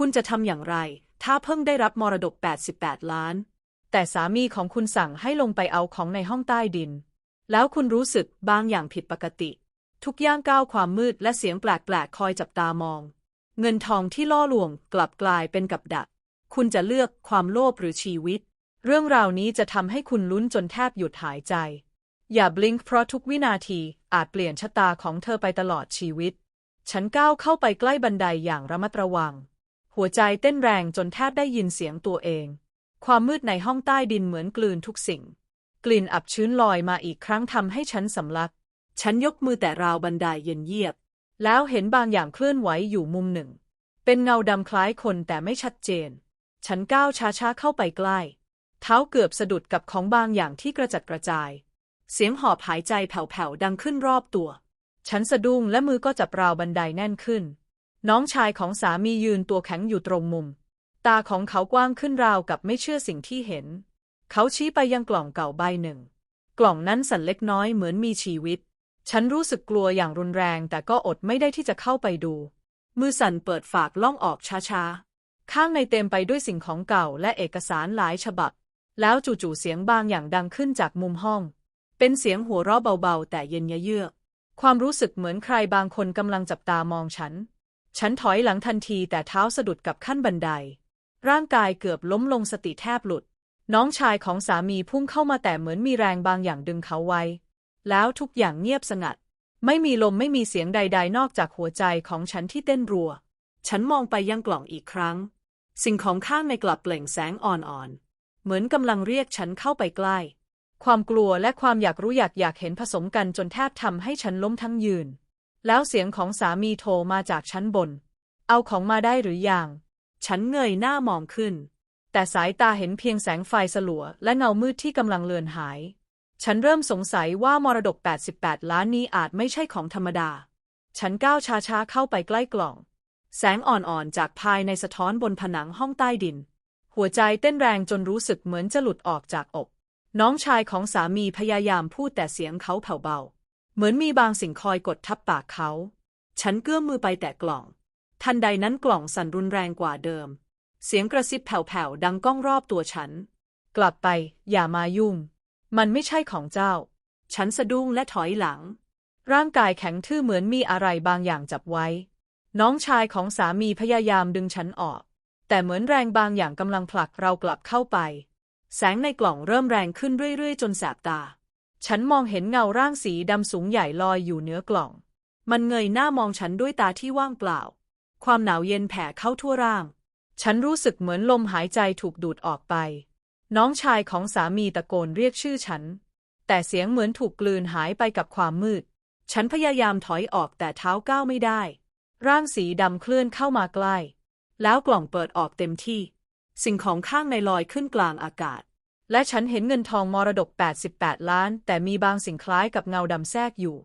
คุณจะทำอย่างไร ถ้าเพิ่งได้รับมรดก 88 ล้าน แต่สามีของคุณสั่งให้ลงไปเอาของในห้องใต้ดิน แล้วคุณรู้สึกบางอย่างผิดปกติ ทุกย่างก้าวความมืดและเสียงแปลกๆ คอยจับตามอง เงินทองที่ล่อลวงกลับกลายเป็นกับดัก คุณจะเลือกความโลภหรือชีวิต เรื่องราวนี้จะทำให้คุณลุ้นจนแทบหยุดหายใจ อย่าบลิงก์เพราะทุกวินาทีอาจเปลี่ยนชะตาของเธอไปตลอดชีวิต ฉันก้าวเข้าไปใกล้บันไดอย่างระมัดระวัง หัวใจเต้นแรงจนแทบได้ยินเสียงตัวเอง ความมืดในห้องใต้ดินเหมือนกลืนทุกสิ่ง กลิ่นอับชื้นลอยมาอีกครั้งทำให้ฉันสำลัก ฉันยกมือแต่ราวบันไดเย็นเยียบ แล้วเห็นบางอย่างเคลื่อนไหวอยู่มุมหนึ่ง เป็นเงาดำคล้ายคนแต่ไม่ชัดเจน ฉันก้าวช้าๆเข้าไปใกล้ เท้าเกือบสะดุดกับของบางอย่างที่กระจัดกระจาย เสียงหอบหายใจแผ่วๆดังขึ้นรอบตัว ฉันสะดุ้งและมือก็จับราวบันไดแน่นขึ้น น้องชายของสามียืนตัวแข็งอยู่ตรงมุม ตาของเขากว้างขึ้นราวกับไม่เชื่อสิ่งที่เห็น เขาชี้ไปยังกล่องเก่าใบหนึ่ง กล่องนั้นสั่นเล็กน้อยเหมือนมีชีวิต ฉันรู้สึกกลัวอย่างรุนแรงแต่ก็อดไม่ได้ที่จะเข้าไปดู มือสั่นเปิดฝากล่องออกช้าๆ ข้างในเต็มไปด้วยสิ่งของเก่าและเอกสารหลายฉบับ แล้วจู่ๆเสียงบางอย่างดังขึ้นจากมุมห้อง เป็นเสียงหัวเราะเบาๆ แต่เย็นเยือกความรู้สึกเหมือนใครบางคนกำลังจับตามองฉัน ฉันถอยหลังทันทีแต่เท้าสะดุดกับขั้นบันได ร่างกายเกือบล้มลงสติแทบหลุด น้องชายของสามีพุ่งเข้ามาแต่เหมือนมีแรงบางอย่างดึงเขาไว้ แล้วทุกอย่างเงียบสงัด ไม่มีลมไม่มีเสียงใด ๆ นอกจากหัวใจของฉันที่เต้นรัว ฉันมองไปยังกล่องอีกครั้ง สิ่งของข้างในกลับเปล่งแสงอ่อนๆ เหมือนกำลังเรียกฉันเข้าไปใกล้ ความกลัวและความอยากรู้อยากอยากเห็นผสมกันจนแทบทำให้ฉันล้มทั้งยืน แล้วเสียงของสามีโทรมาจากชั้นบน เอาของมาได้หรือยัง ฉันเงยหน้ามองขึ้น แต่สายตาเห็นเพียงแสงไฟสลัว และเงามืดที่กำลังเลือนหาย ฉันเริ่มสงสัยว่ามรดก 88 ล้านนี้อาจไม่ใช่ของธรรมดา ฉันก้าวช้าๆเข้าไปใกล้กล่อง แสงอ่อนๆจากภายในสะท้อนบนผนังห้องใต้ดิน หัวใจเต้นแรงจนรู้สึกเหมือนจะหลุดออกจากอก น้องชายของสามีพยายามพูดแต่เสียงเขาแผ่วเบา เหมือนมีบางสิ่งคอยกดทับปากเขา ฉันเกื้อมมือไปแตะกล่อง ทันใดนั้นกล่องสั่นรุนแรงกว่าเดิม เสียงกระซิบแผ่วๆดังก้องรอบตัวฉัน กลับไป อย่ามายุ่ง มันไม่ใช่ของเจ้า ฉันสะดุ้งและถอยหลัง ร่างกายแข็งทื่อเหมือนมีอะไรบางอย่างจับไว้ น้องชายของสามีพยายามดึงฉันออก แต่เหมือนแรงบางอย่างกำลังผลักเรากลับเข้าไป แสงในกล่องเริ่มแรงขึ้นเรื่อยๆ จนแสบตา ฉันมองเห็นเงาร่างสีดำสูงใหญ่ลอยอยู่เหนือกล่อง มันเงยหน้ามองฉันด้วยตาที่ว่างเปล่า ความหนาวเย็นแผ่เข้าทั่วร่าง ฉันรู้สึกเหมือนลมหายใจถูกดูดออกไป น้องชายของสามีตะโกนเรียกชื่อฉัน แต่เสียงเหมือนถูกกลืนหายไปกับความมืด ฉันพยายามถอยออกแต่เท้าก้าวไม่ได้ ร่างสีดำเคลื่อนเข้ามาใกล้ แล้วกล่องเปิดออกเต็มที่ สิ่งของข้างในลอยขึ้นกลางอากาศ และฉันเห็นเงินทองมรดก 88 ล้าน แต่มีบางสิ่งคล้ายกับเงาดำแทรกอยู่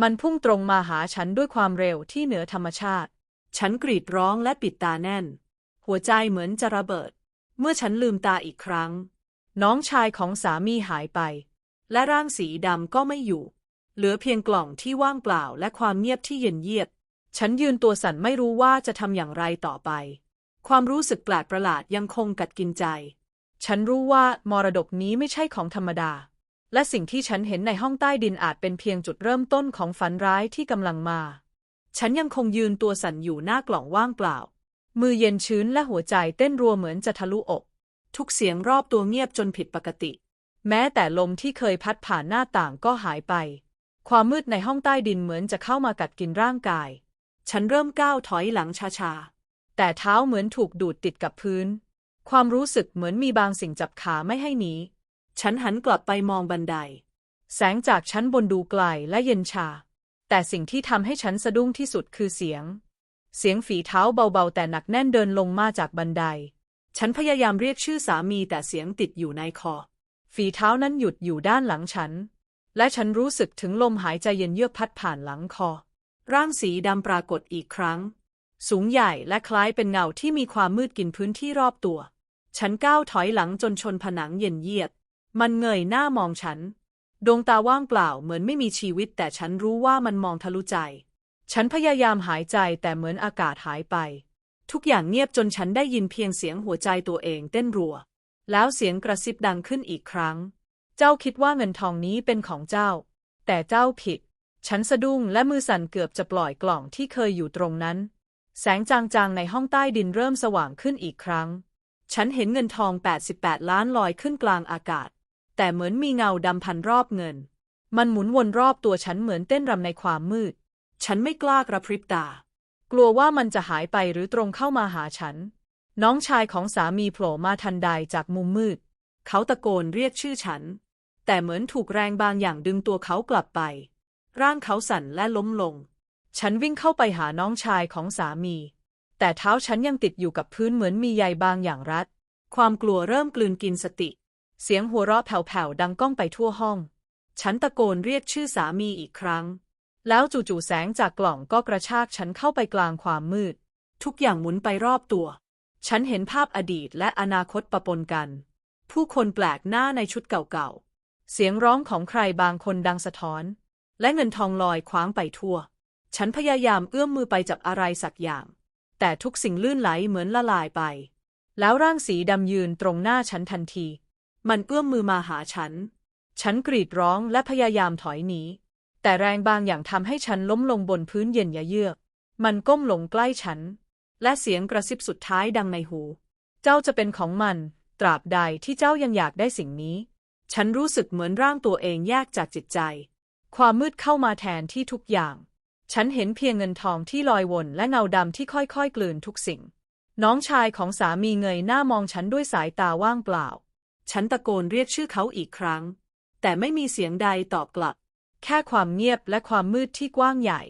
มันพุ่งตรงมาหาฉันด้วยความเร็วที่เหนือธรรมชาติ ฉันกรีดร้องและปิดตาแน่น หัวใจเหมือนจะระเบิด เมื่อฉันลืมตาอีกครั้ง น้องชายของสามีหายไป และร่างสีดำก็ไม่อยู่ เหลือเพียงกล่องที่ว่างเปล่าและความเงียบที่เย็นเยียบ ฉันยืนตัวสั่นไม่รู้ว่าจะทำอย่างไรต่อไป ความรู้สึกแปลกประหลาดยังคงกัดกินใจ ฉันรู้ว่ามรดกนี้ไม่ใช่ของธรรมดา และสิ่งที่ฉันเห็นในห้องใต้ดินอาจเป็นเพียงจุดเริ่มต้นของฝันร้ายที่กำลังมา ฉันยังคงยืนตัวสั่นอยู่หน้ากล่องว่างเปล่า มือเย็นชื้นและหัวใจเต้นรัวเหมือนจะทะลุอก ทุกเสียงรอบตัวเงียบจนผิดปกติ แม้แต่ลมที่เคยพัดผ่านหน้าต่างก็หายไป ความมืดในห้องใต้ดินเหมือนจะเข้ามากัดกินร่างกาย ฉันเริ่มก้าวถอยหลังช้าๆ แต่เท้าเหมือนถูกดูดติดกับพื้น ความรู้สึกเหมือนมีบางสิ่งจับขาไม่ให้หนี ฉันหันกลับไปมองบันได แสงจากชั้นบนดูไกลและเย็นชา แต่สิ่งที่ทำให้ฉันสะดุ้งที่สุดคือเสียง เสียงฝีเท้าเบาๆ แต่หนักแน่นเดินลงมาจากบันได ฉันพยายามเรียกชื่อสามีแต่เสียงติดอยู่ในคอ ฝีเท้านั้นหยุดอยู่ด้านหลังฉัน และฉันรู้สึกถึงลมหายใจเย็นเยือกพัดผ่านหลังคอ ร่างสีดำปรากฏอีกครั้ง สูงใหญ่และคล้ายเป็นเงาที่มีความมืดกินพื้นที่รอบตัว ฉันก้าวถอยหลังจนชนผนังเย็นเยียบมันเงยหน้ามองฉัน ดวงตาว่างเปล่าเหมือนไม่มีชีวิต แต่ฉันรู้ว่ามันมองทะลุใจ ฉันพยายามหายใจแต่เหมือนอากาศหายไป ทุกอย่างเงียบจนฉันได้ยินเพียงเสียงหัวใจตัวเองเต้นรัว แล้วเสียงกระซิบดังขึ้นอีกครั้ง เจ้าคิดว่าเงินทองนี้เป็นของเจ้า แต่เจ้าผิด ฉันสะดุ้งและมือสั่นเกือบจะปล่อยกล่องที่เคยอยู่ตรงนั้น แสงจางๆในห้องใต้ดินเริ่มสว่างขึ้นอีกครั้ง ฉันเห็นเงินทอง 88 ล้านลอยขึ้นกลางอากาศ แต่เหมือนมีเงาดำพันรอบเงิน มันหมุนวนรอบตัวฉันเหมือนเต้นรำในความมืด ฉันไม่กล้ากระพริบตา กลัวว่ามันจะหายไปหรือตรงเข้ามาหาฉัน น้องชายของสามีโผล่มาทันใดจากมุมมืด เขาตะโกนเรียกชื่อฉัน แต่เหมือนถูกแรงบางอย่างดึงตัวเขากลับไป ร่างเขาสั่นและล้มลง ฉันวิ่งเข้าไปหาน้องชายของสามี แต่เท้าฉันยังติดอยู่กับพื้นเหมือนมีใยบางอย่างรัด ความกลัวเริ่มกลืนกินสติ เสียงหัวเราะแผ่วๆดังก้องไปทั่วห้อง ฉันตะโกนเรียกชื่อสามีอีกครั้ง แล้วจู่ๆแสงจากกล่องก็กระชากฉันเข้าไปกลางความมืด ทุกอย่างหมุนไปรอบตัว ฉันเห็นภาพอดีตและอนาคตปะปนกัน ผู้คนแปลกหน้าในชุดเก่าๆ เสียงร้องของใครบางคนดังสะท้อน และเงินทองลอยคว้างไปทั่ว ฉันพยายามเอื้อมมือไปจับอะไรสักอย่าง แต่ทุกสิ่งลื่นไหลเหมือนละลายไป แล้วร่างสีดำยืนตรงหน้าฉันทันที มันเอื้อมมือมาหาฉัน ฉันกรีดร้องและพยายามถอยหนี แต่แรงบางอย่างทำให้ฉันล้มลงบนพื้นเย็นยะเยือก มันก้มลงใกล้ฉัน และเสียงกระซิบสุดท้ายดังในหู เจ้าจะเป็นของมัน ตราบใดที่เจ้ายังอยากได้สิ่งนี้ ฉันรู้สึกเหมือนร่างตัวเองแยกจากจิตใจ ความมืดเข้ามาแทนที่ทุกอย่าง ฉันเห็นเพียงเงินทองที่ลอยวนและเงาดำที่ค่อยๆ กลืนทุกสิ่ง น้องชายของสามีเงยหน้ามองฉันด้วยสายตาว่างเปล่า ฉันตะโกนเรียกชื่อเขาอีกครั้ง แต่ไม่มีเสียงใดตอบกลับ แค่ความเงียบและความมืดที่กว้างใหญ่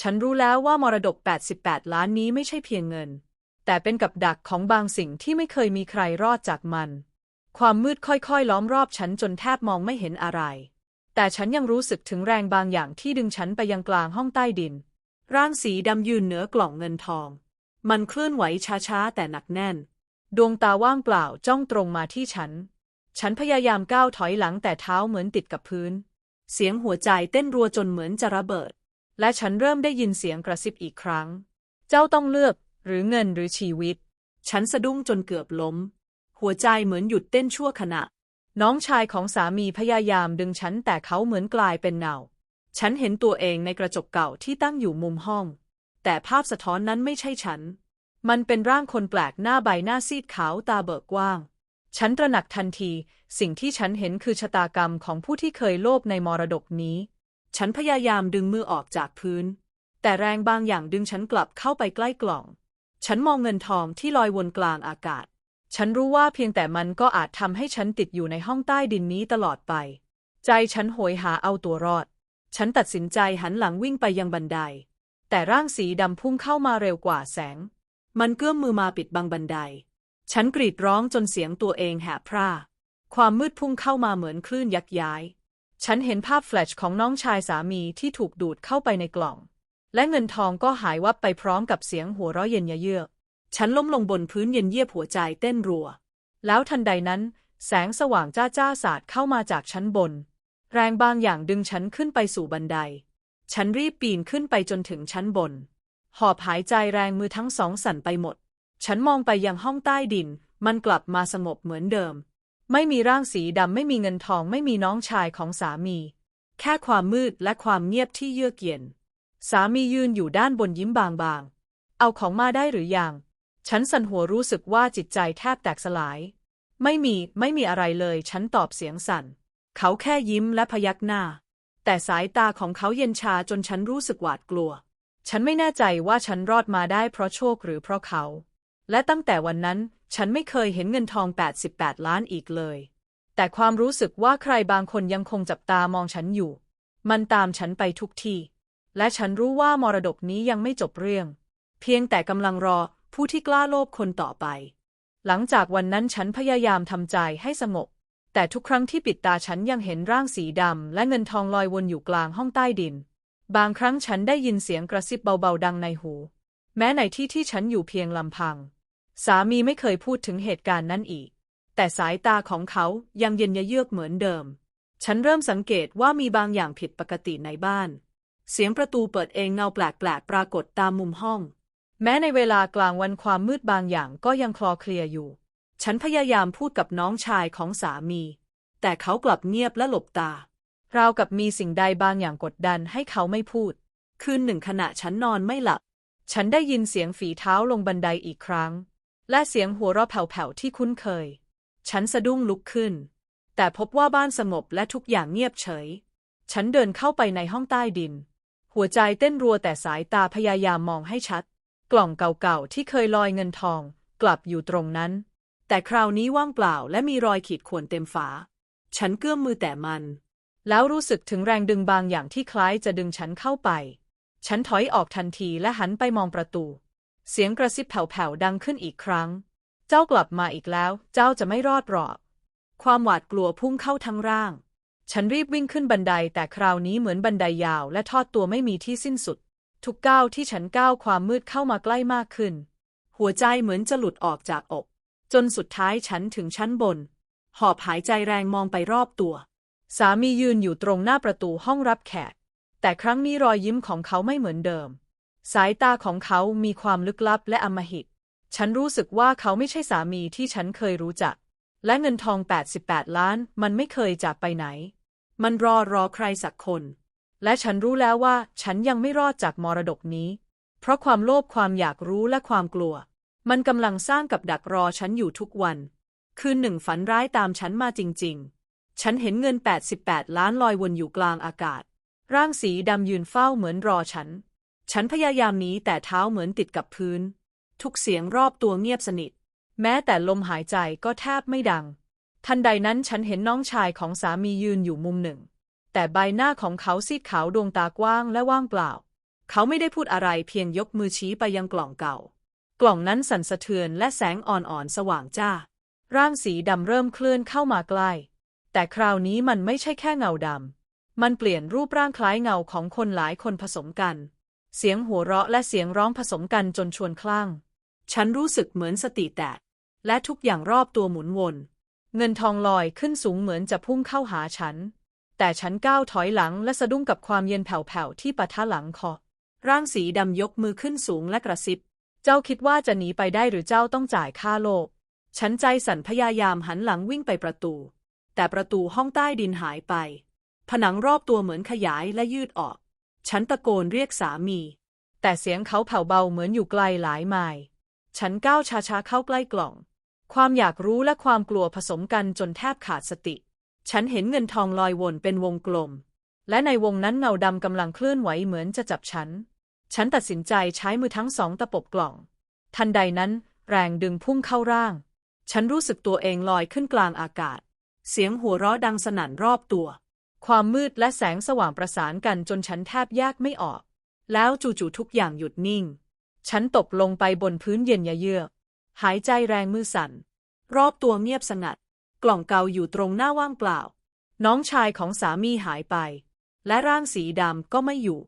ฉันรู้แล้วว่ามรดก 88 ล้านนี้ไม่ใช่เพียงเงิน แต่เป็นกับดักของบางสิ่งที่ไม่เคยมีใครรอดจากมัน ความมืดค่อยๆ ล้อมรอบฉันจนแทบมองไม่เห็นอะไร แต่ฉันยังรู้สึกถึงแรงบางอย่างที่ดึงฉันไปยังกลางห้องใต้ดิน ร่างสีดำยืนเหนือกล่องเงินทอง มันเคลื่อนไหวช้าๆแต่หนักแน่น ดวงตาว่างเปล่าจ้องตรงมาที่ฉัน ฉันพยายามก้าวถอยหลังแต่เท้าเหมือนติดกับพื้น เสียงหัวใจเต้นรัวจนเหมือนจะระเบิด และฉันเริ่มได้ยินเสียงกระซิบอีกครั้ง เจ้าต้องเลือกหรือเงินหรือชีวิต ฉันสะดุ้งจนเกือบล้ม หัวใจเหมือนหยุดเต้นชั่วขณะ น้องชายของสามีพยายามดึงฉันแต่เขาเหมือนกลายเป็นเงาฉันเห็นตัวเองในกระจกเก่าที่ตั้งอยู่มุมห้อง แต่ภาพสะท้อนนั้นไม่ใช่ฉัน มันเป็นร่างคนแปลกหน้าใบหน้าซีดขาวตาเบิกกว้าง ฉันตระหนักทันที สิ่งที่ฉันเห็นคือชะตากรรมของผู้ที่เคยโลภในมรดกนี้ ฉันพยายามดึงมือออกจากพื้น แต่แรงบางอย่างดึงฉันกลับเข้าไปใกล้กล่อง ฉันมองเงินทองที่ลอยวนกลางอากาศ ฉันรู้ว่าเพียงแต่มันก็อาจทำให้ฉันติดอยู่ในห้องใต้ดินนี้ตลอดไป ใจฉันโหยหาเอาตัวรอด ฉันตัดสินใจหันหลังวิ่งไปยังบันได แต่ร่างสีดำพุ่งเข้ามาเร็วกว่าแสง มันเกื้อมมือมาปิดบังบันได ฉันกรีดร้องจนเสียงตัวเองแหบพร่า ความมืดพุ่งเข้ามาเหมือนคลื่นยักย้าย ฉันเห็นภาพแฟลชของน้องชายสามีที่ถูกดูดเข้าไปในกล่อง และเงินทองก็หายวับไปพร้อมกับเสียงหัวเราะเย็นยะเยือก ฉันล้มลงบนพื้นเย็นเยียบหัวใจเต้นรัว แล้วทันใดนั้น แสงสว่างจ้าจ้าสาดเข้ามาจากชั้นบน แรงบางอย่างดึงฉันขึ้นไปสู่บันได ฉันรีบปีนขึ้นไปจนถึงชั้นบน หอบหายใจแรงมือทั้งสองสั่นไปหมด ฉันมองไปยังห้องใต้ดิน มันกลับมาสงบเหมือนเดิม ไม่มีร่างสีดำไม่มีเงินทองไม่มีน้องชายของสามี แค่ความมืดและความเงียบที่เยือกเย็น สามียืนอยู่ด้านบนยิ้มบางๆ เอาของมาได้หรือยัง ฉันสั่นหัวรู้สึกว่าจิตใจแทบแตกสลาย ไม่มี ไม่มีอะไรเลย ฉันตอบเสียงสั่น เขาแค่ยิ้มและพยักหน้า แต่สายตาของเขาเย็นชาจนฉันรู้สึกหวาดกลัว ฉันไม่แน่ใจว่าฉันรอดมาได้เพราะโชคหรือเพราะเขา และตั้งแต่วันนั้น ฉันไม่เคยเห็นเงินทอง 88 ล้านอีกเลย แต่ความรู้สึกว่าใครบางคนยังคงจับตามองฉันอยู่ มันตามฉันไปทุกที่ และฉันรู้ว่ามรดกนี้ยังไม่จบเรื่อง เพียงแต่กำลังรอ ผู้ที่กล้าโลภคนต่อไป หลังจากวันนั้นฉันพยายามทำใจให้สงบ แต่ทุกครั้งที่ปิดตาฉันยังเห็นร่างสีดำและเงินทองลอยวนอยู่กลางห้องใต้ดิน บางครั้งฉันได้ยินเสียงกระซิบเบาๆดังในหู แม้ในที่ที่ฉันอยู่เพียงลำพัง สามีไม่เคยพูดถึงเหตุการณ์นั้นอีก แต่สายตาของเขายังเย็นยะเยือกเหมือนเดิม ฉันเริ่มสังเกตว่ามีบางอย่างผิดปกติในบ้าน เสียงประตูเปิดเองเงาแปลกๆปรากฏตามมุมห้อง แม้ในเวลากลางวันความมืดบางอย่างก็ยังคลอเคลียอยู่ ฉันพยายามพูดกับน้องชายของสามี แต่เขากลับเงียบและหลบตา ราวกับมีสิ่งใดบางอย่างกดดันให้เขาไม่พูด คืนหนึ่งขณะฉันนอนไม่หลับ ฉันได้ยินเสียงฝีเท้าลงบันไดอีกครั้ง และเสียงหัวเราะแผ่วๆที่คุ้นเคย ฉันสะดุ้งลุกขึ้น แต่พบว่าบ้านสงบและทุกอย่างเงียบเฉย ฉันเดินเข้าไปในห้องใต้ดิน หัวใจเต้นรัวแต่สายตาพยายามมองให้ชัด กล่องเก่าๆที่เคยลอยเงินทอง กลับอยู่ตรงนั้น แต่คราวนี้ว่างเปล่าและมีรอยขีดข่วนเต็มฝา ฉันเกื้อมมือแต่มัน แล้วรู้สึกถึงแรงดึงบางอย่างที่คล้ายจะดึงฉันเข้าไป ฉันถอยออกทันทีและหันไปมองประตู เสียงกระซิบแผ่วๆดังขึ้นอีกครั้ง เจ้ากลับมาอีกแล้ว เจ้าจะไม่รอดหรอก ความหวาดกลัวพุ่งเข้าทั้งร่าง ฉันรีบวิ่งขึ้นบันไดแต่คราวนี้เหมือนบันไดยาวและทอดตัวไม่มีที่สิ้นสุด ทุกก้าวที่ฉันก้าวความมืดเข้ามาใกล้มากขึ้น หัวใจเหมือนจะหลุดออกจากอก จนสุดท้ายฉันถึงชั้นบน หอบหายใจแรงมองไปรอบตัว สามียืนอยู่ตรงหน้าประตูห้องรับแขก แต่ครั้งนี้รอยยิ้มของเขาไม่เหมือนเดิม สายตาของเขามีความลึกลับและอำมหิต ฉันรู้สึกว่าเขาไม่ใช่สามีที่ฉันเคยรู้จัก และเงินทอง 88 ล้านมันไม่เคยจากไปไหน มันรอรอใครสักคน และฉันรู้แล้วว่าฉันยังไม่รอดจากมรดกนี้ เพราะความโลภความอยากรู้และความกลัว มันกำลังสร้างกับดักรอฉันอยู่ทุกวัน คืนหนึ่งฝันร้ายตามฉันมาจริง ๆ ฉันเห็นเงิน 88 ล้านลอยวนอยู่กลางอากาศ ร่างสีดำยืนเฝ้าเหมือนรอฉัน ฉันพยายามหนีแต่เท้าเหมือนติดกับพื้น ทุกเสียงรอบตัวเงียบสนิท แม้แต่ลมหายใจก็แทบไม่ดัง ทันใดนั้นฉันเห็นน้องชายของสามียืนอยู่มุมหนึ่ง แต่ใบหน้าของเขาซีดขาวดวงตากว้างและว่างเปล่า เขาไม่ได้พูดอะไรเพียงยกมือชี้ไปยังกล่องเก่า กล่องนั้นสั่นสะเทือนและแสงอ่อนๆสว่างจ้า ร่างสีดำเริ่มเคลื่อนเข้ามาใกล้ แต่คราวนี้มันไม่ใช่แค่เงาดำ มันเปลี่ยนรูปร่างคล้ายเงาของคนหลายคนผสมกัน เสียงหัวเราะและเสียงร้องผสมกันจนชวนคลั่ง ฉันรู้สึกเหมือนสติแตก และทุกอย่างรอบตัวหมุนวน เงินทองลอยขึ้นสูงเหมือนจะพุ่งเข้าหาฉัน แต่ฉันก้าวถอยหลังและสะดุ้งกับความเย็นแผ่วๆที่ปะทะหลังคอ ร่างสีดำยกมือขึ้นสูงและกระซิบ เจ้าคิดว่าจะหนีไปได้หรือเจ้าต้องจ่ายค่าโลก ฉันใจสั่นพยายามหันหลังวิ่งไปประตู แต่ประตูห้องใต้ดินหายไป ผนังรอบตัวเหมือนขยายและยืดออก ฉันตะโกนเรียกสามี แต่เสียงเขาแผ่วเบาเหมือนอยู่ไกลหลายไมล์ฉันก้าวช้าๆเข้าใกล้กล่อง ความอยากรู้และความกลัวผสมกันจนแทบขาดสติ ฉันเห็นเงินทองลอยวนเป็นวงกลม และในวงนั้นเงาดำกำลังเคลื่อนไหวเหมือนจะจับฉัน ฉันตัดสินใจใช้มือทั้งสองตะปบกล่อง ทันใดนั้น แรงดึงพุ่งเข้าร่าง ฉันรู้สึกตัวเองลอยขึ้นกลางอากาศ เสียงหัวเราะดังสนั่นรอบตัว ความมืดและแสงสว่างประสานกันจนฉันแทบแยกไม่ออก แล้วจู่ๆทุกอย่างหยุดนิ่ง ฉันตกลงไปบนพื้นเย็นเยือกหายใจแรงมือสั่น รอบตัวเงียบสงัด กล่องเก่าอยู่ตรงหน้าว่างเปล่า น้องชายของสามีหายไป และร่างสีดำก็ไม่อยู่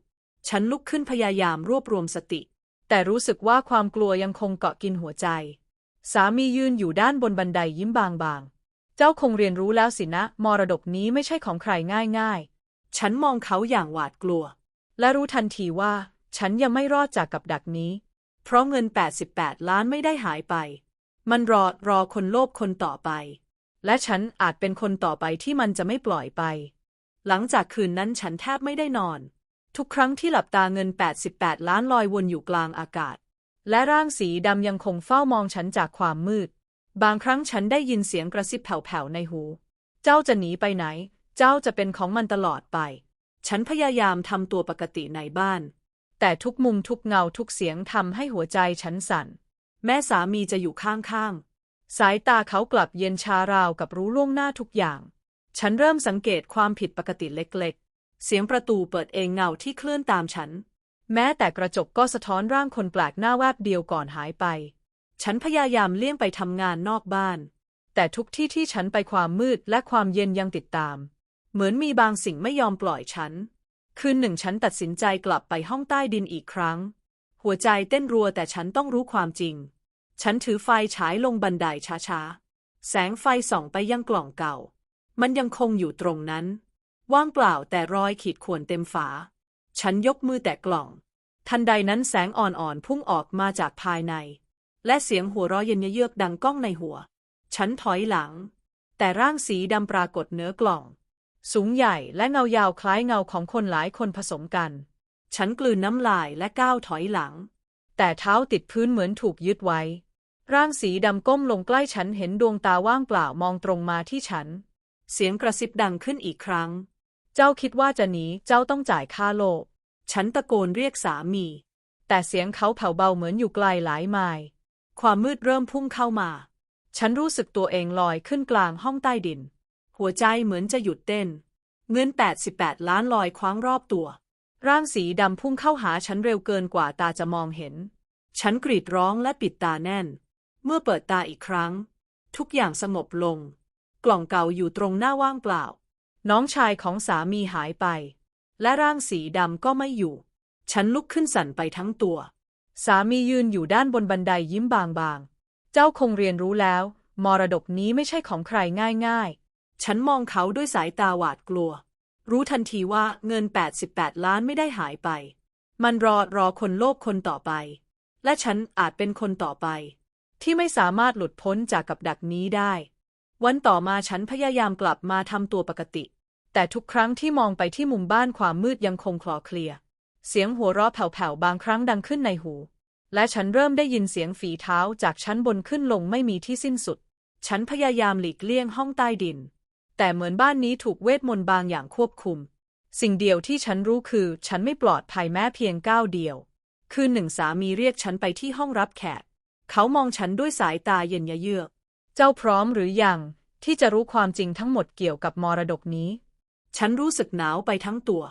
ฉันลุกขึ้นพยายามรวบรวมสติ แต่รู้สึกว่าความกลัวยังคงเกาะกินหัวใจ สามียืนอยู่ด้านบนบันไดยิ้มบางๆ เจ้าคงเรียนรู้แล้วสินะ มรดกนี้ไม่ใช่ของใครง่ายๆ ฉันมองเขาอย่างหวาดกลัว และรู้ทันทีว่า ฉันยังไม่รอดจากกับดักนี้ เพราะเงิน 88 ล้านไม่ได้หายไป มันรอรอคนโลภคนต่อไป และฉันอาจเป็นคนต่อไปที่มันจะไม่ปล่อยไป หลังจากคืนนั้นฉันแทบไม่ได้นอน ทุกครั้งที่หลับตาเงิน 88 ล้านลอยวนอยู่กลางอากาศ และร่างสีดำยังคงเฝ้ามองฉันจากความมืด บางครั้งฉันได้ยินเสียงกระซิบแผ่วๆในหู เจ้าจะหนีไปไหน เจ้าจะเป็นของมันตลอดไป ฉันพยายามทำตัวปกติในบ้าน แต่ทุกมุมทุกเงาทุกเสียงทำให้หัวใจฉันสั่น แม่สามีจะอยู่ข้างๆ สายตาเขากลับเย็นชาราวกับรู้ล่วงหน้าทุกอย่าง ฉันเริ่มสังเกตความผิดปกติเล็กๆ เสียงประตูเปิดเองเงาที่เคลื่อนตามฉัน แม้แต่กระจกก็สะท้อนร่างคนแปลกหน้าแวบเดียวก่อนหายไป ฉันพยายามเลี่ยงไปทำงานนอกบ้าน แต่ทุกที่ที่ฉันไปความมืดและความเย็นยังติดตาม เหมือนมีบางสิ่งไม่ยอมปล่อยฉัน คืนหนึ่งฉันตัดสินใจกลับไปห้องใต้ดินอีกครั้ง หัวใจเต้นรัวแต่ฉันต้องรู้ความจริง ฉันถือไฟฉายลงบันไดช้าๆ แสงไฟส่องไปยังกล่องเก่า มันยังคงอยู่ตรงนั้น ว่างเปล่าแต่รอยขีดข่วนเต็มฝา ฉันยกมือแตะกล่อง ทันใดนั้นแสงอ่อนๆ พุ่งออกมาจากภายใน และเสียงหัวเราะเย็นเยือกดังก้องในหัว ฉันถอยหลัง แต่ร่างสีดำปรากฏเหนือกล่อง สูงใหญ่และเงายาวคล้ายเงาของคนหลายคนผสมกัน ฉันกลืนน้ำลายและก้าวถอยหลัง แต่เท้าติดพื้นเหมือนถูกยึดไว้ ร่างสีดำก้มลงใกล้ฉันเห็นดวงตาว่างเปล่ามองตรงมาที่ฉัน เสียงกระซิบดังขึ้นอีกครั้ง เจ้าคิดว่าจะหนีเจ้าต้องจ่ายค่าโลก ฉันตะโกนเรียกสามี แต่เสียงเขาแผ่วเบาเหมือนอยู่ไกลหลายไมล์ความมืดเริ่มพุ่งเข้ามา ฉันรู้สึกตัวเองลอยขึ้นกลางห้องใต้ดิน หัวใจเหมือนจะหยุดเต้น เงิน 88 ล้านลอยคว้างรอบตัว ร่างสีดำพุ่งเข้าหาฉันเร็วเกินกว่าตาจะมองเห็น ฉันกรีดร้องและปิดตาแน่น เมื่อเปิดตาอีกครั้ง ทุกอย่างสงบลง กล่องเก่าอยู่ตรงหน้าว่างเปล่า น้องชายของสามีหายไป และร่างสีดำก็ไม่อยู่ ฉันลุกขึ้นสั่นไปทั้งตัว สามียืนอยู่ด้านบนบันไดยิ้มบางๆ เจ้าคงเรียนรู้แล้ว มรดกนี้ไม่ใช่ของใครง่ายๆ ฉันมองเขาด้วยสายตาหวาดกลัว รู้ทันทีว่าเงิน 88 ล้านไม่ได้หายไป มันรอรอคนโลภคนต่อไป และฉันอาจเป็นคนต่อไป ที่ไม่สามารถหลุดพ้นจากกับดักนี้ได้ วันต่อมาฉันพยายามกลับมาทำตัวปกติ แต่ทุกครั้งที่มองไปที่มุมบ้านความมืดยังคงคลอเคลีย เสียงหัวเราะแผ่วๆบางครั้งดังขึ้นในหู และฉันเริ่มได้ยินเสียงฝีเท้าจากชั้นบนขึ้นลงไม่มีที่สิ้นสุด ฉันพยายามหลีกเลี่ยงห้องใต้ดิน แต่เหมือนบ้านนี้ถูกเวทมนต์บางอย่างควบคุม สิ่งเดียวที่ฉันรู้คือ ฉันไม่ปลอดภัยแม้เพียงก้าวเดียว คืนหนึ่งสามีเรียกฉันไปที่ห้องรับแขก เขามองฉันด้วยสายตาเย็นเยือก เจ้าพร้อมหรือยัง ที่จะรู้ความจริงทั้งหมดเกี่ยวกับมรดกนี้ ฉันรู้สึกหนาวไปทั้งตัว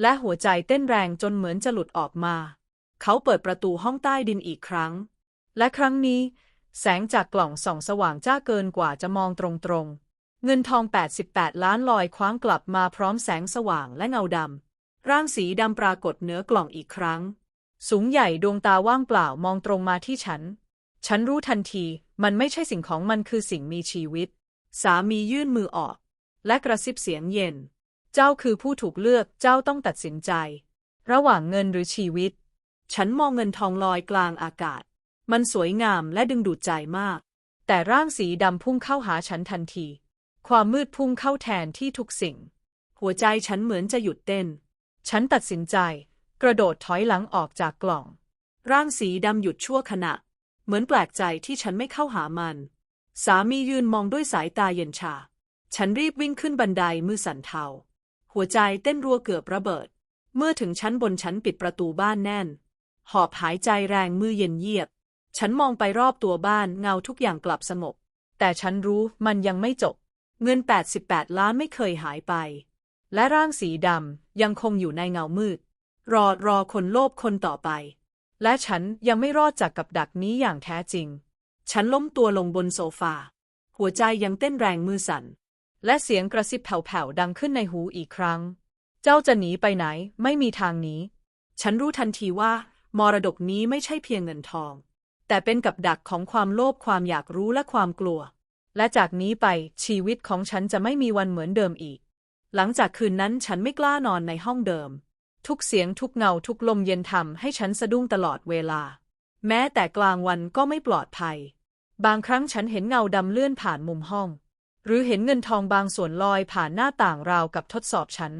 และหัวใจเต้นแรงจนเหมือนจะหลุดออกมา เขาเปิดประตูห้องใต้ดินอีกครั้ง และครั้งนี้ แสงจากกล่องส่องสว่างจ้าเกินกว่าจะมองตรงๆ เงินทอง 88 ล้านลอยคว้างกลับมาพร้อมแสงสว่างและเงาดำร่างสีดำปรากฏเหนือกล่องอีกครั้ง สูงใหญ่ดวงตาว่างเปล่ามองตรงมาที่ฉัน ฉันรู้ทันที มันไม่ใช่สิ่งของมันคือสิ่งมีชีวิต สามียื่นมือออก และกระซิบเสียงเย็น เจ้าคือผู้ถูกเลือก เจ้าต้องตัดสินใจ ระหว่างเงินหรือชีวิต ฉันมองเงินทองลอยกลางอากาศ มันสวยงามและดึงดูดใจมาก แต่ร่างสีดำพุ่งเข้าหาฉันทันที ความมืดพุ่งเข้าแทนที่ทุกสิ่ง หัวใจฉันเหมือนจะหยุดเต้น ฉันตัดสินใจ กระโดดถอยหลังออกจากกล่อง ร่างสีดำหยุดชั่วขณะ เหมือนแปลกใจที่ฉันไม่เข้าหามัน สามียืนมองด้วยสายตาเย็นชา ฉันรีบวิ่งขึ้นบันไดมือสั่นเทา หัวใจเต้นรัวเกือบระเบิด เมื่อถึงชั้นบนฉันปิดประตูบ้านแน่น หอบหายใจแรงมือเย็นเยียบ ฉันมองไปรอบตัวบ้านเงาทุกอย่างกลับสงบ แต่ฉันรู้มันยังไม่จบ เงิน 88 ล้านไม่เคยหายไป และร่างสีดำยังคงอยู่ในเงามืด รอรอคนโลภคนต่อไป และฉันยังไม่รอดจากกับดักนี้อย่างแท้จริง ฉันล้มตัวลงบนโซฟา หัวใจยังเต้นแรงมือสั่น และเสียงกระซิบแผ่วๆดังขึ้นในหูอีกครั้ง เจ้าจะหนีไปไหน ไม่มีทางหนี้ฉันรู้ทันทีว่า มรดกนี้ไม่ใช่เพียงเงินทอง แต่เป็นกับดักของความโลภความอยากรู้และความกลัว และจากนี้ไปชีวิตของฉันจะไม่มีวันเหมือนเดิมอีก หลังจากคืนนั้นฉันไม่กล้านอนในห้องเดิม ทุกเสียงทุกเงาทุกลมเย็นทำให้ฉันสะดุ้งตลอดเวลา แม้แต่กลางวันก็ไม่ปลอดภัย บางครั้งฉันเห็นเงาดำเลื่อนผ่านมุมห้อง หรือเห็นเงินทองบางส่วนลอยผ่านหน้าต่างราวกับทดสอบฉัน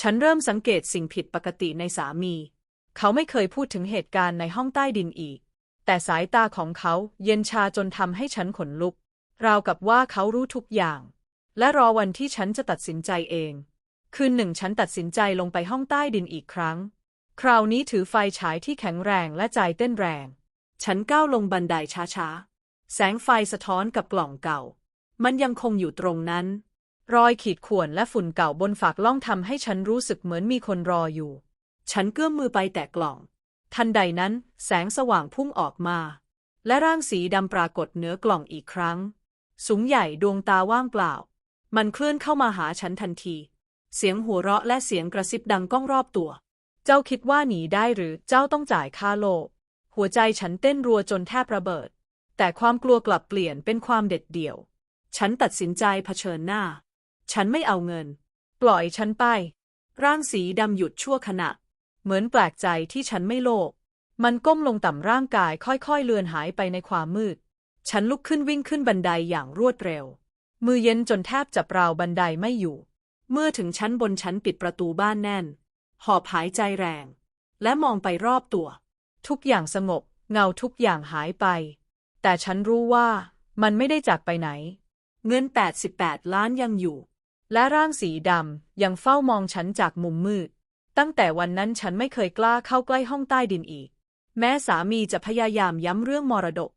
ฉันเริ่มสังเกตสิ่งผิดปกติในสามี เขาไม่เคยพูดถึงเหตุการณ์ในห้องใต้ดินอีก แต่สายตาของเขาเย็นชาจนทำให้ฉันขนลุก ราวกับว่าเขารู้ทุกอย่าง และรอวันที่ฉันจะตัดสินใจเอง คืนหนึ่งฉันตัดสินใจลงไปห้องใต้ดินอีกครั้ง คราวนี้ถือไฟฉายที่แข็งแรงและใจเต้นแรง ฉันก้าวลงบันไดช้าๆ แสงไฟสะท้อนกับกล่องเก่า มันยังคงอยู่ตรงนั้น รอยขีดข่วนและฝุ่นเก่าบนฝากล่องทำให้ฉันรู้สึกเหมือนมีคนรออยู่ ฉันเกื้อมมือไปแตะกล่อง ทันใดนั้น แสงสว่างพุ่งออกมา และร่างสีดำปรากฏเหนือกล่องอีกครั้ง สูงใหญ่ดวงตาว่างเปล่า มันเคลื่อนเข้ามาหาฉันทันที เสียงหัวเราะและเสียงกระซิบดังก้องรอบตัว เจ้าคิดว่าหนีได้หรือเจ้าต้องจ่ายค่าโลก หัวใจฉันเต้นรัวจนแทบระเบิด แต่ความกลัวกลับเปลี่ยนเป็นความเด็ดเดี่ยว ฉันตัดสินใจเผชิญหน้า ฉันไม่เอาเงิน ปล่อยฉันไป ร่างสีดำหยุดชั่วขณะ เหมือนแปลกใจที่ฉันไม่โลภมันก้มลงต่ำร่างกายค่อยๆ เลือนหายไปในความมืด ฉันลุกขึ้นวิ่งขึ้นบันไดอย่างรวดเร็ว มือเย็นจนแทบจับราวบันไดไม่อยู่ เมื่อถึงชั้นบนฉันปิดประตูบ้านแน่น หอบหายใจแรง และมองไปรอบตัว ทุกอย่างสงบ เงาทุกอย่างหายไป แต่ฉันรู้ว่ามันไม่ได้จากไปไหน เงิน 88 ล้านยังอยู่ และร่างสีดำยังเฝ้ามองฉันจากมุมมืด ตั้งแต่วันนั้นฉันไม่เคยกล้าเข้าใกล้ห้องใต้ดินอีก แม้สามีจะพยายามย้ำเรื่องมรดก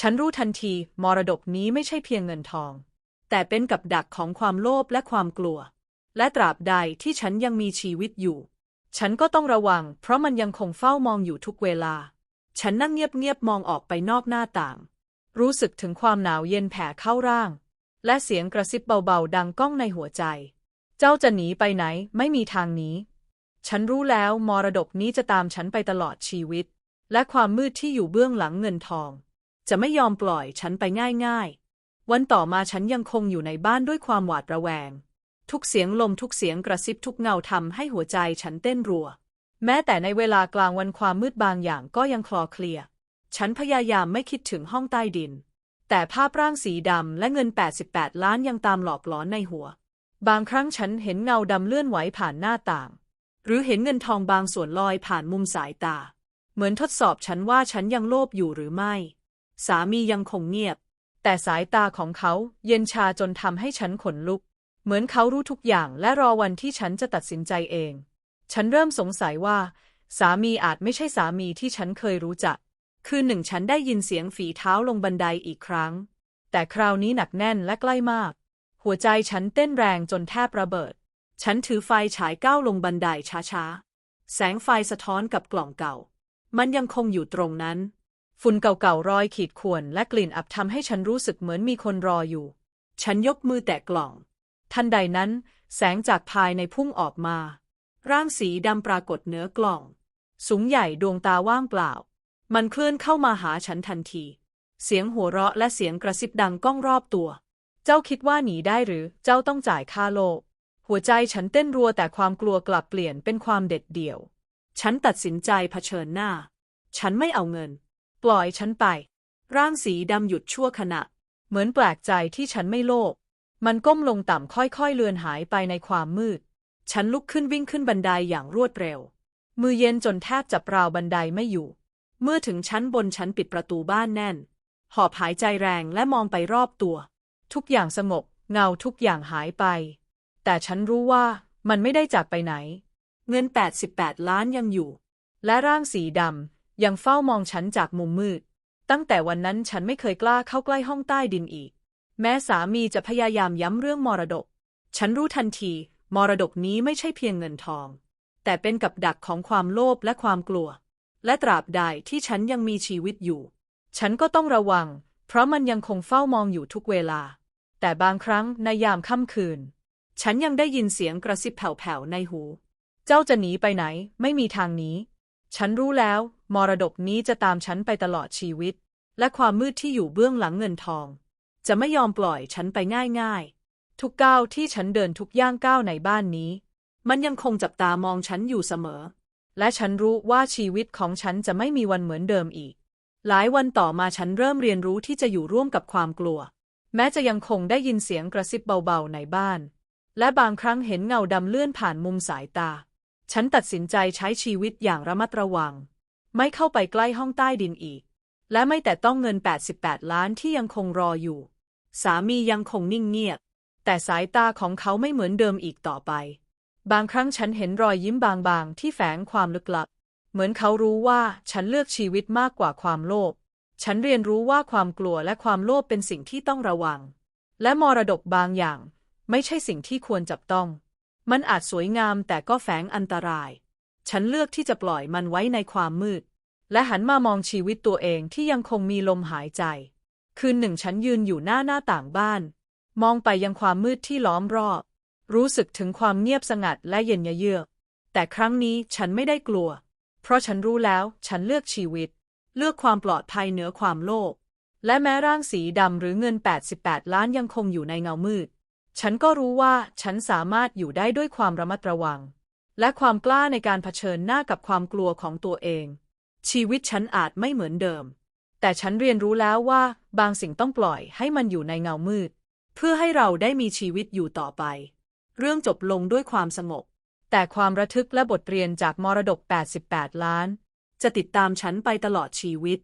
ฉันรู้ทันทีมรดกนี้ไม่ใช่เพียงเงินทอง แต่เป็นกับดักของความโลภและความกลัว และตราบใดที่ฉันยังมีชีวิตอยู่ ฉันก็ต้องระวัง เพราะมันยังคงเฝ้ามองอยู่ทุกเวลา ฉันนั่งเงียบๆมองออกไปนอกหน้าต่าง รู้สึกถึงความหนาวเย็นแผ่เข้าร่าง และเสียงกระซิบเบาๆ ดังก้องในหัวใจ เจ้าจะหนีไปไหนไม่มีทางหนี้ ฉันรู้แล้วมรดกนี้จะตามฉันไปตลอดชีวิต และความมืดที่อยู่เบื้องหลังเงินทอง จะไม่ยอมปล่อยฉันไปง่ายๆ วันต่อมาฉันยังคงอยู่ในบ้านด้วยความหวาดระแวง ทุกเสียงลมทุกเสียงกระซิบทุกเงาทำให้หัวใจฉันเต้นรัว แม้แต่ในเวลากลางวันความมืดบางอย่างก็ยังคลอเคลีย ฉันพยายามไม่คิดถึงห้องใต้ดิน แต่ภาพร่างสีดำและเงิน 88 ล้านยังตามหลอกหลอนในหัว บางครั้งฉันเห็นเงาดำเลื่อนไหวผ่านหน้าต่าง หรือเห็นเงินทองบางส่วนลอยผ่านมุมสายตา เหมือนทดสอบฉันว่าฉันยังโลภอยู่หรือไม่ สามียังคงเงียบ แต่สายตาของเขาเย็นชาจนทำให้ฉันขนลุก เหมือนเขารู้ทุกอย่างและรอวันที่ฉันจะตัดสินใจเอง ฉันเริ่มสงสัยว่า สามีอาจไม่ใช่สามีที่ฉันเคยรู้จัก คืนหนึ่งฉันได้ยินเสียงฝีเท้าลงบันไดอีกครั้ง แต่คราวนี้หนักแน่นและใกล้มาก หัวใจฉันเต้นแรงจนแทบระเบิด ฉันถือไฟฉายก้าวลงบันไดช้าๆ แสงไฟสะท้อนกับกล่องเก่า มันยังคงอยู่ตรงนั้น ฝุ่นเก่าๆรอยขีดข่วนและกลิ่นอับทำให้ฉันรู้สึกเหมือนมีคนรออยู่ ฉันยกมือแตะกล่อง ทันใดนั้น แสงจากภายในพุ่งออกมา ร่างสีดำปรากฏเหนือกล่อง สูงใหญ่ดวงตาว่างเปล่า มันเคลื่อนเข้ามาหาฉันทันที เสียงหัวเราะและเสียงกระซิบดังก้องรอบตัว เจ้าคิดว่าหนีได้หรือเจ้าต้องจ่ายค่าโลก หัวใจฉันเต้นรัวแต่ความกลัวกลับเปลี่ยนเป็นความเด็ดเดี่ยว ฉันตัดสินใจเผชิญหน้า ฉันไม่เอาเงิน ปล่อยฉันไป ร่างสีดำหยุดชั่วขณะ เหมือนแปลกใจที่ฉันไม่โลภ มันก้มลงต่ำค่อยๆ เลือนหายไปในความมืด ฉันลุกขึ้นวิ่งขึ้นบันไดอย่างรวดเร็ว มือเย็นจนแทบจับราวบันไดไม่อยู่ เมื่อถึงชั้นบนฉันปิดประตูบ้านแน่น หอบหายใจแรงและมองไปรอบตัว ทุกอย่างสงบ เงาทุกอย่างหายไป แต่ฉันรู้ว่ามันไม่ได้จากไปไหน เงิน 88 ล้านยังอยู่ และร่างสีดำยังเฝ้ามองฉันจากมุมมืด ตั้งแต่วันนั้นฉันไม่เคยกล้าเข้าใกล้ห้องใต้ดินอีก แม้สามีจะพยายามย้ำเรื่องมรดก ฉันรู้ทันที มรดกนี้ไม่ใช่เพียงเงินทอง แต่เป็นกับดักของความโลภและความกลัว และตราบใดที่ฉันยังมีชีวิตอยู่ ฉันก็ต้องระวัง เพราะมันยังคงเฝ้ามองอยู่ทุกเวลา แต่บางครั้งในยามค่ำคืน ฉันยังได้ยินเสียงกระซิบแผ่วๆในหู เจ้าจะหนีไปไหน ไม่มีทางหนี้ ฉันรู้แล้ว มรดกนี้จะตามฉันไปตลอดชีวิต และความมืดที่อยู่เบื้องหลังเงินทอง จะไม่ยอมปล่อยฉันไปง่ายๆ ทุกก้าวที่ฉันเดินทุกย่างก้าวในบ้านนี้ มันยังคงจับตามองฉันอยู่เสมอ และฉันรู้ว่าชีวิตของฉันจะไม่มีวันเหมือนเดิมอีก หลายวันต่อมาฉันเริ่มเรียนรู้ที่จะอยู่ร่วมกับความกลัว แม้จะยังคงได้ยินเสียงกระซิบเบาๆในบ้าน และบางครั้งเห็นเงาดำเลื่อนผ่านมุมสายตา ฉันตัดสินใจใช้ชีวิตอย่างระมัดระวัง ไม่เข้าไปใกล้ห้องใต้ดินอีกและไม่แต่ต้องเงิน 88 ล้านที่ยังคงรออยู่ สามียังคงนิ่งเงียบ แต่สายตาของเขาไม่เหมือนเดิมอีกต่อไป บางครั้งฉันเห็นรอยยิ้มบางๆ ที่แฝงความลึกลับ เหมือนเขารู้ว่าฉันเลือกชีวิตมากกว่าความโลภ ฉันเรียนรู้ว่าความกลัวและความโลภเป็นสิ่งที่ต้องระวัง และมรดกบางอย่าง ไม่ใช่สิ่งที่ควรจับต้อง มันอาจสวยงามแต่ก็แฝงอันตราย ฉันเลือกที่จะปล่อยมันไว้ในความมืด และหันมามองชีวิตตัวเองที่ยังคงมีลมหายใจ คืนหนึ่งฉันยืนอยู่หน้าหน้าต่างบ้าน มองไปยังความมืดที่ล้อมรอบ รู้สึกถึงความเงียบสงัดและเย็นเยือก แต่ครั้งนี้ฉันไม่ได้กลัว เพราะฉันรู้แล้วฉันเลือกชีวิต เลือกความปลอดภัยเหนือความโลภและแม้ร่างสีดำหรือเงิน 88 ล้านยังคงอยู่ในเงามืด ฉันก็รู้ว่าฉันสามารถอยู่ได้ด้วยความระมัดระวัง และความกล้าในการเผชิญหน้ากับความกลัวของตัวเอง ชีวิตฉันอาจไม่เหมือนเดิม แต่ฉันเรียนรู้แล้วว่าบางสิ่งต้องปล่อยให้มันอยู่ในเงามืด เพื่อให้เราได้มีชีวิตอยู่ต่อไป เรื่องจบลงด้วยความสงบ แต่ความระทึกและบทเรียนจากมรดก 88 ล้าน จะติดตามฉันไปตลอดชีวิต